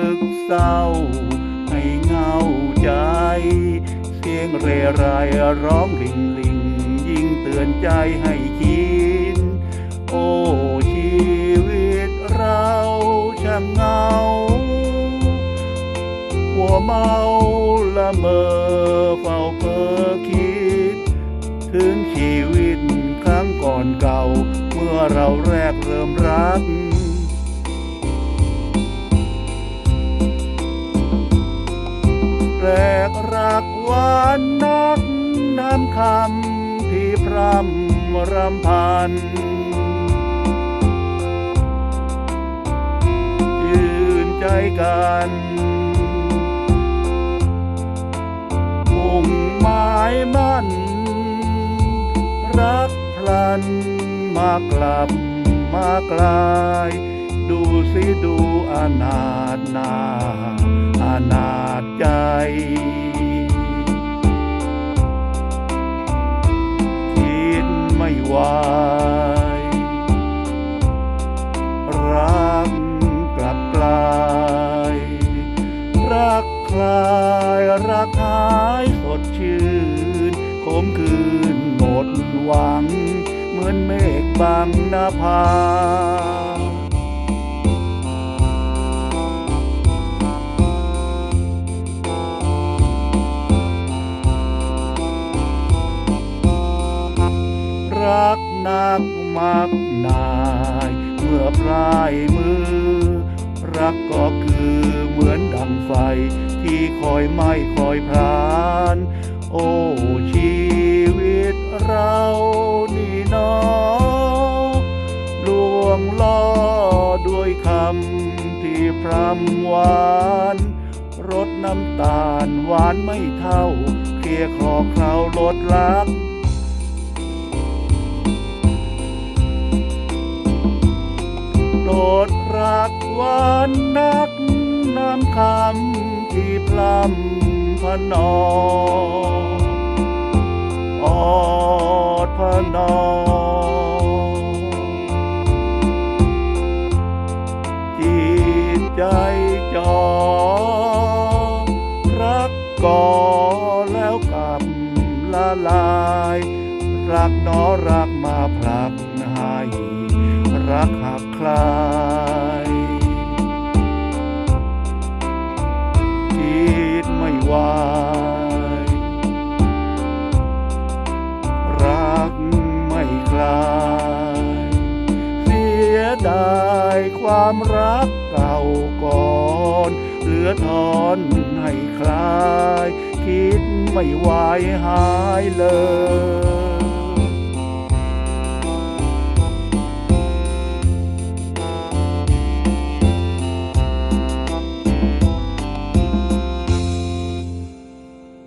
ึกเศร้า ให้เงาใจ เสียงเรไรร้องลิงลิง ยิ่งเตือนใจให้คิด โอ้ชีวิตเราช่างเงาหัวเมาละเมอเฝ้าเพ้อคิด ถึงชีวิตครั้งก่อนเก่า เมื่อเราแรกเริ่มรัก แรกรักหวานนักน้ำคำที่พรำรำพัน ยืนใจกันมุ่งหมายมั่น รักพลันมากลับมากลายดูสิดู มคืนหมดหวัง เหมือนเมฆบังหน้าผารักนักมักนาย เมื่อปลายมือ รักก็คือเหมือนดังไฟ ที่คอยไหม้คอยพราน โอ้ชี เรานี่นอลวงล่อด้วยคำที่พรำหวานรสน้ำตาลหวานไม่เท่าเคลียคลอเคล้าลดลักโปรดรักหวานนักน้ำคำที่พลำพนออ ดพนอจิตใจจอรักก่อแล้วกลับละลาย รักนอรักมาผลักให้ รักหักคลาย ความรักเก่าก่อน เหลือทอนให้คลาย คิดไม่ไหวหายเลย